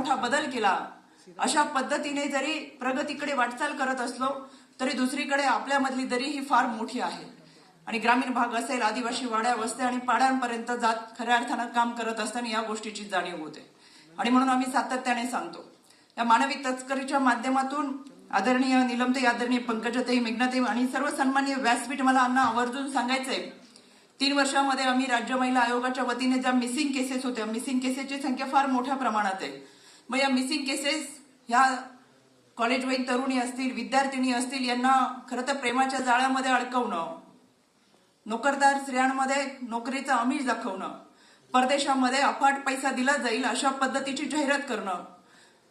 मोठा बदल केला. अशा पद्धतीने जरी प्रगतीकडे वाटचाल करत असलो तरी दुसरीकडे आपल्यामधली दरी ही फार मोठी आहे. आणि ग्रामीण भाग असेल आदिवासी वाड्या वस्त्या आणि पाड्यांपर्यंत जात खऱ्या अर्थानं काम करत असताना या गोष्टीची जाणीव होते. आणि म्हणून आम्ही सातत्याने सांगतो. या मानवी तस्करीच्या माध्यमातून आदरणीय निलमते आदरणीय पंकजते मेघनाते आणि सर्व सन्मान्य व्यासपीठ मला अन्न आवर्जून सांगायचंय. तीन वर्षामध्ये आम्ही राज्य महिला आयोगाच्या वतीने ज्या मिसिंग केसेस होत्या मिसिंग केसेसची संख्या फार मोठ्या प्रमाणात आहे. मग या मिसिंग केसेस ह्या कॉलेजवयीन तरुणी असतील विद्यार्थिनी असतील यांना खरं तर प्रेमाच्या जाळ्यामध्ये अडकवणं नोकरदार स्त्रियांमध्ये नोकरीचं अमिष दाखवणं परदेशामध्ये अफाट पैसा दिला जाईल अशा पद्धतीची जाहिरात करणं.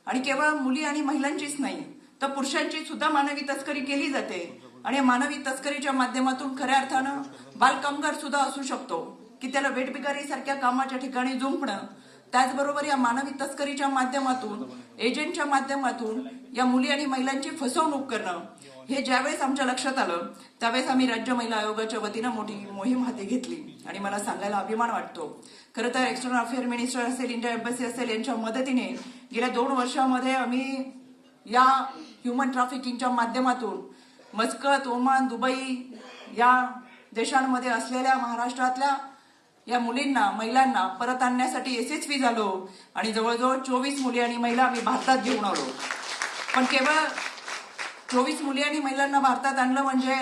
आणि केवळ मुली आणि महिलांचीच नाही तर पुरुषांची सुद्धा मानवी तस्करी केली जाते. आणि मानवी तस्करीच्या माध्यमातून खऱ्या अर्थानं बालकामगार सुद्धा असू शकतो की त्याला वेटबिकारी सारख्या कामाच्या ठिकाणी जुंपणं त्याचबरोबर या मानवी तस्करीच्या माध्यमातून एजंटच्या माध्यमातून या मुली आणि महिलांची फसवणूक करणं हे ज्यावेळेस आमच्या लक्षात आलं त्यावेळेस आम्ही राज्य महिला आयोगाच्या वतीनं मोठी मोहीम हाती घेतली. आणि मला सांगायला अभिमान वाटतो. खरं तर एक्सटर्नल अफेअर मिनिस्टर असेल इंडिया एम्बसी असेल यांच्या मदतीने गेल्या दोन वर्षामध्ये आम्ही या ह्युमन ट्रॅफिकिंगच्या माध्यमातून मस्कत ओमान दुबई या देशांमध्ये असलेल्या महाराष्ट्रातल्या या मुलींना महिलांना परत आणण्यासाठी यशस्वी झालो आणि जवळजवळ चोवीस मुली आणि महिला आम्ही भारतात घेऊन आलो. पण केवळ चोवीस मुली आणि महिलांना भारतात आणलं म्हणजे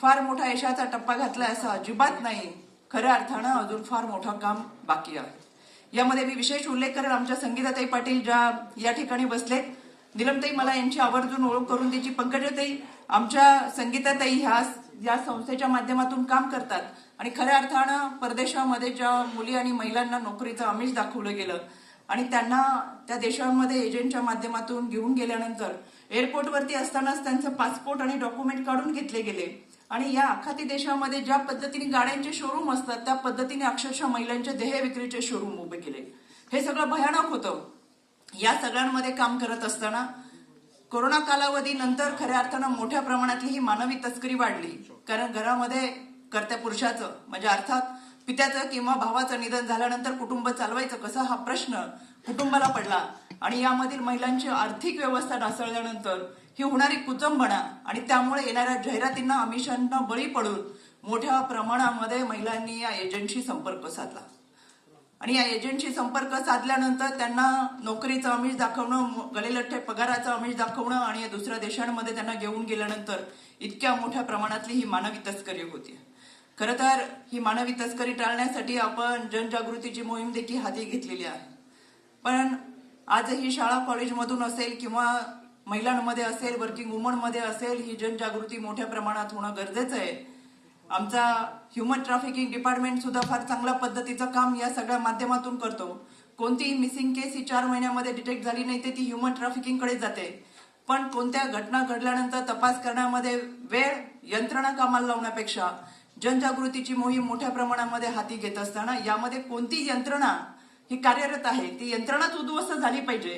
फार मोठा यशाचा टप्पा घातला असं अजिबात नाही. खऱ्या अर्थानं अजून फार मोठं काम बाकी आहे. यामध्ये मी विशेष उल्लेख करेल आमच्या संगीताताई पाटील ज्या या ठिकाणी बसलेत. निलमताई मला यांची आवर्जून ओळख करून द्यायची. पंकजाताई आमच्या संगीताताई ह्या या संस्थेच्या माध्यमातून काम करतात. आणि खऱ्या अर्थानं परदेशामध्ये ज्या मुली आणि महिलांना नोकरीचं आमिष दाखवलं गेलं आणि त्यांना त्या देशांमध्ये एजंटच्या माध्यमातून घेऊन गेल्यानंतर एअरपोर्टवरती असतानाच त्यांचं पासपोर्ट आणि डॉक्युमेंट काढून घेतले गेले. आणि या आखाती देशामध्ये ज्या पद्धतीने गाड्यांचे शोरूम असतात त्या पद्धतीने अक्षरशः महिलांच्या देह विक्रीचे शोरूम उभे केले. हे सगळं भयानक होतं. या सगळ्यांमध्ये काम करत असताना कोरोना कालावधी नंतर खऱ्या अर्थानं मोठ्या प्रमाणातली ही मानवी तस्करी वाढली. कारण घरामध्ये करत्या पुरुषाचं म्हणजे अर्थात पित्याचं किंवा भावाचं निधन झाल्यानंतर कुटुंब चालवायचं कसं हा प्रश्न कुटुंबाला पडला. आणि यामधील महिलांची आर्थिक व्यवस्था ढासळल्यानंतर ही होणारी कुचंबणा आणि त्यामुळे येणाऱ्या जाहिरातींना आमिषांना बळी पडून मोठ्या प्रमाणामध्ये महिलांनी या एजंटशी संपर्क साधला. आणि या एजंटशी संपर्क साधल्यानंतर त्यांना नोकरीचं आमिष दाखवणं गलेलठ्ठे पगाराचं आमिष दाखवणं आणि या दुसऱ्या देशांमध्ये त्यांना घेऊन गेल्यानंतर इतक्या मोठ्या प्रमाणातली ही मानवी तस्करी होती. खरं तर ही मानवी तस्करी टाळण्यासाठी आपण जनजागृतीची मोहीम देखील हाती घेतलेली आहे. पण आजही शाळा कॉलेजमधून असेल किंवा महिलांमध्ये असेल वर्किंग वुमनमध्ये असेल ही जनजागृती मोठ्या प्रमाणात होणं गरजेचं आहे. आमचा ह्युमन ट्रॅफिकिंग डिपार्टमेंट सुद्धा फार चांगल्या पद्धतीचं काम या सगळ्या माध्यमातून करतो. कोणतीही मिसिंग केस ही चार महिन्यामध्ये डिटेक्ट झाली नाही ते ती ह्युमन ट्रॅफिकिंगकडे जाते. पण कोणत्या घटना घडल्यानंतर तपास करण्यामध्ये वेळ यंत्रणा कामाला लावण्यापेक्षा जनजागृतीची मोहीम मोठ्या प्रमाणामध्ये हाती घेत असताना यामध्ये कोणती यंत्रणा ही कार्यरत आहे ती यंत्रणाच उद्ध्वस्त झाली पाहिजे.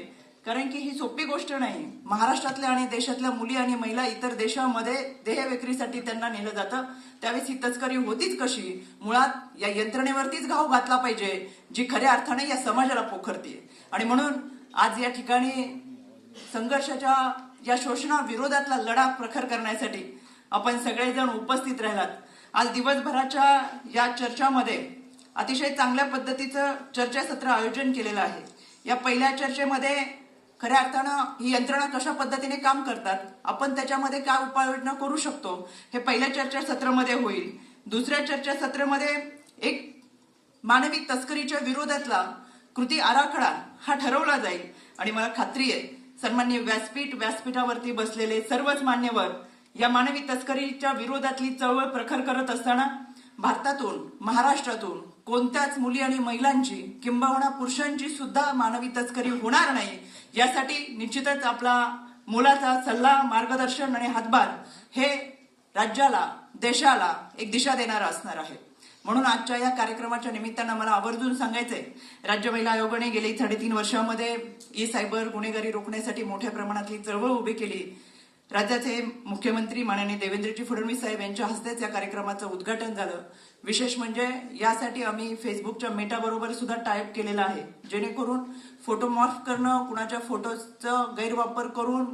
कारण की ही सोपी गोष्ट नाही. महाराष्ट्रातल्या आणि देशातल्या मुली आणि महिला इतर देशामध्ये देह विक्रीसाठी त्यांना नेलं जातं. त्यावेळेस ही तस्करी होतीच कशी? मुळात या यंत्रणेवरतीच घाव घातला पाहिजे जी खऱ्या अर्थाने या समाजाला पोखरते आणि म्हणून आज या ठिकाणी संघर्षाच्या या शोषणाविरोधातला लढा प्रखर करण्यासाठी आपण सगळेजण उपस्थित राहिलात. आज दिवसभराच्या या चर्चामध्ये अतिशय चांगल्या पद्धतीचं चर्चासत्र आयोजन केलेलं आहे. या पहिल्या चर्चेमध्ये खऱ्या अर्थानं ही यंत्रणा कशा पद्धतीने काम करतात? आपण त्याच्यामध्ये काय उपाययोजना करू शकतो? हे पहिल्या चर्चासत्रामध्ये होईल. दुसऱ्या चर्चासत्रामध्ये एक मानवी तस्करीच्या विरोधातला कृती आराखडा हा ठरवला जाईल. आणि मला खात्री आहे सन्मान्य व्यासपीठ व्यासपीठावरती बसलेले सर्वच मान्यवर या मानवी तस्करीच्या विरोधातली चळवळ प्रखर करत असताना भारतातून महाराष्ट्रातून कोणत्याच मुली आणि महिलांची किंबहुना पुरुषांची सुद्धा मानवी तस्करी होणार नाही. यासाठी निश्चितच आपला मोलाचा सल्ला मार्गदर्शन आणि हातभार हे राज्याला देशाला एक दिशा देणारा असणार आहे. म्हणून आजच्या या कार्यक्रमाच्या निमित्तानं मला आवर्जून सांगायचंय राज्य महिला आयोगाने गेली साडेतीन वर्षामध्ये ई सायबर गुन्हेगारी रोखण्यासाठी मोठ्या प्रमाणातली चळवळ उभी केली. राज्याचे मुख्यमंत्री माननीय देवेंद्रजी फडणवीस साहेब यांच्या हस्तेच या कार्यक्रमाचं उद्घाटन झालं. विशेष म्हणजे यासाठी आम्ही फेसबुकच्या मेटाबरोबर सुद्धा टाईप केलेला आहे. जेणेकरून फोटोमॉर्फ करणं कुणाच्या फोटोचा गैरवापर करून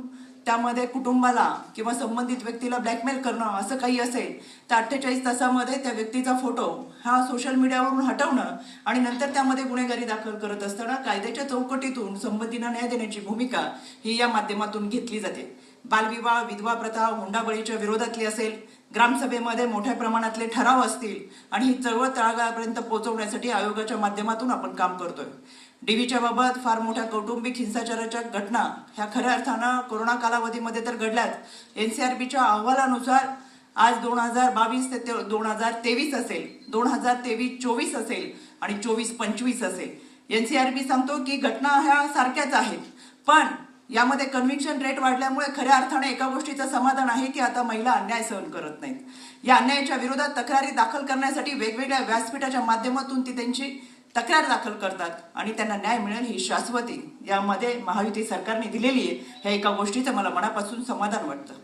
त्यामध्ये कुटुंबाला किंवा संबंधित व्यक्तीला ब्लॅकमेल करणं असं काही असेल तर अठ्ठेचाळीस तासामध्ये त्या व्यक्तीचा फोटो हा सोशल मीडियावरून हटवणं आणि नंतर त्यामध्ये गुन्हेगारी दाखल करत असताना कायद्याच्या चौकटीतून संबंधींना न्याय देण्याची भूमिका ही या माध्यमातून घेतली जाते. बालविवाह विधवा प्रथा हुंडाबळीच्या विरोधातली असेल ग्रामसभेमध्ये मोठ्या प्रमाणातले ठराव असतील आणि ही चळवळ तळागाळापर्यंत पोहोचवण्यासाठी आयोगाच्या माध्यमातून आपण काम करतोय. डीव्हीच्या बाबत फार मोठ्या कौटुंबिक हिंसाचाराच्या घटना ह्या खऱ्या अर्थानं कोरोना कालावधीमध्ये तर घडल्याच बीच्या अहवालानुसार आज दोन हजार बावीस ते दोन हजार तेवीस असेल दोन हजार तेवीस चोवीस असेल आणि चोवीस पंचवीस असेल. एन सी आर बी सांगतो की घटना ह्या सारख्याच आहेत. पण यामध्ये कन्व्हिक्शन रेट वाढल्यामुळे खऱ्या अर्थाने एका गोष्टीचं समाधान आहे की आता महिला अन्याय सहन करत नाहीत. या अन्यायाच्या विरोधात तक्रारी दाखल करण्यासाठी वेगवेगळ्या व्यासपीठाच्या माध्यमातून ती त्यांची तक्रार दाखल करतात आणि त्यांना न्याय मिळेल ही शाश्वती यामध्ये महायुती सरकारने दिलेली आहे. ह्या एका गोष्टीचं मला मनापासून समाधान वाटतं.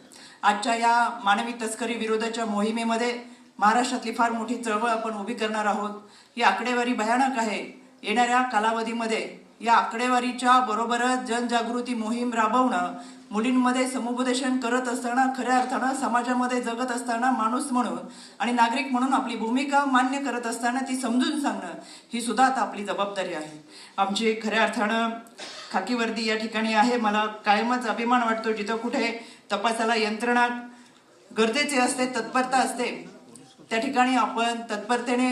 आजच्या या मानवी तस्करी विरोधाच्या मोहिमेमध्ये महाराष्ट्रातली फार मोठी चळवळ आपण उभी करणार आहोत. ही आकडेवारी भयानक आहे. येणाऱ्या कालावधीमध्ये या आकडेवारीच्या बरोबरच जनजागृती मोहीम राबवणं मुलींमध्ये समुपदेशन करत असताना खऱ्या अर्थानं समाजामध्ये जगत असताना माणूस म्हणून आणि नागरिक म्हणून आपली भूमिका मान्य करत असताना ती समजून सांगणं ही सुद्धा आता आपली जबाबदारी आहे. आमची खऱ्या अर्थानं खाकी वर्दी या ठिकाणी आहे. मला कायमच अभिमान वाटतो जिथं कुठे तपासाला यंत्रणा गरजेचे असते तत्परता असते त्या ठिकाणी आपण तत्परतेने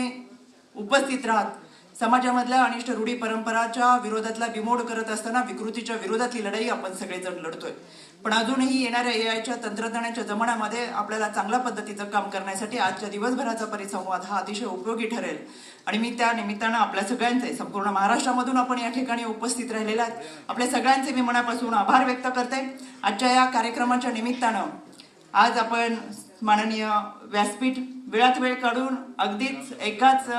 उपस्थित राहत समाजामधल्या अनिष्ट रूढी परंपराच्या विरोधातला बिमोड करत असताना विकृतीच्या विरोधातली लढाई आपण सगळेजण लढतोय. पण अजूनही येणाऱ्या ए आयच्या तंत्रज्ञानाच्या जमान्यामध्ये आपल्याला चांगल्या पद्धतीचं काम करण्यासाठी आजच्या दिवसभराचा परिसंवाद हा अतिशय उपयोगी ठरेल. आणि मी त्या निमित्तानं आपल्या सगळ्यांचे संपूर्ण महाराष्ट्रामधून आपण या ठिकाणी उपस्थित राहिलेल्या आहेत. आपल्या सगळ्यांचे मी मनापासून आभार व्यक्त करते. आजच्या या कार्यक्रमाच्या निमित्तानं आज आपण माननीय व्यासपीठ वेळात वेळ काढून अगदीच एकाच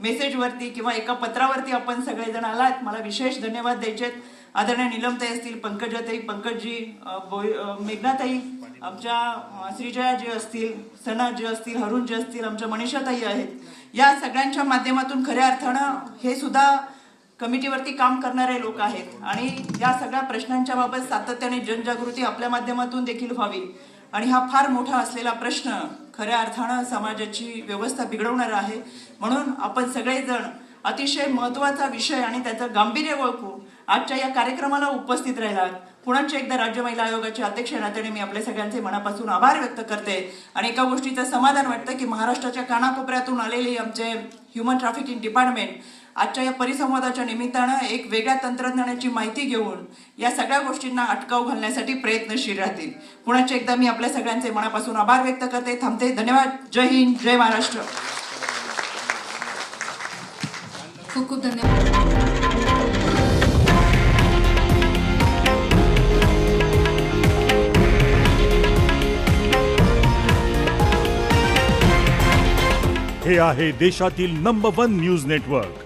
मेसेजवरती किंवा एका पत्रावरती आपण सगळेजण आलात. मला विशेष धन्यवाद द्यायचे आदरणीय निलमताई असतील पंकजाताई पंकजजी बोय- मेघनाताई आमच्या श्रीजया श्रीजयाजी असतील सनाजी असतील हरुणजी असतील आमच्या मनीषाताई आहेत. या सगळ्यांच्या माध्यमातून खऱ्या अर्थानं हे सुद्धा कमिटीवरती काम करणारे लोक आहेत. आणि या सगळ्या प्रश्नांच्या बाबत सातत्याने जनजागृती आपल्या माध्यमातून देखील व्हावी. आणि हा फार मोठा असलेला प्रश्न खऱ्या अर्थानं समाजाची व्यवस्था बिघडवणार आहे. म्हणून आपण सगळेजण अतिशय महत्त्वाचा विषय आणि त्याचं गांभीर्य ओळखू. आजच्या या कार्यक्रमाला उपस्थित राहिलात. पुण्याचे एकदा राज्य महिला आयोगाचे अध्यक्ष नात्याने मी आपल्या सगळ्यांचे मनापासून आभार व्यक्त करते. आणि एका गोष्टीचं समाधान वाटतं की महाराष्ट्राच्या कानाकोपऱ्यातून आलेली आमचे ह्युमन ट्रॅफिकिंग डिपार्टमेंट आजच्या या परिसंवादाच्या निमित्तानं एक वेगळ्या तंत्रज्ञानाची माहिती घेऊन या सगळ्या गोष्टींना अटकाव घालण्यासाठी प्रयत्नशील राहतील. पुन्हा एकदा मी आपल्या सगळ्यांचे मनापासून आभार व्यक्त करते. थांबते. धन्यवाद. जय हिंद. जय महाराष्ट्र. खूप खूप धन्यवाद. हे आहे देशातील नंबर वन न्यूज नेटवर्क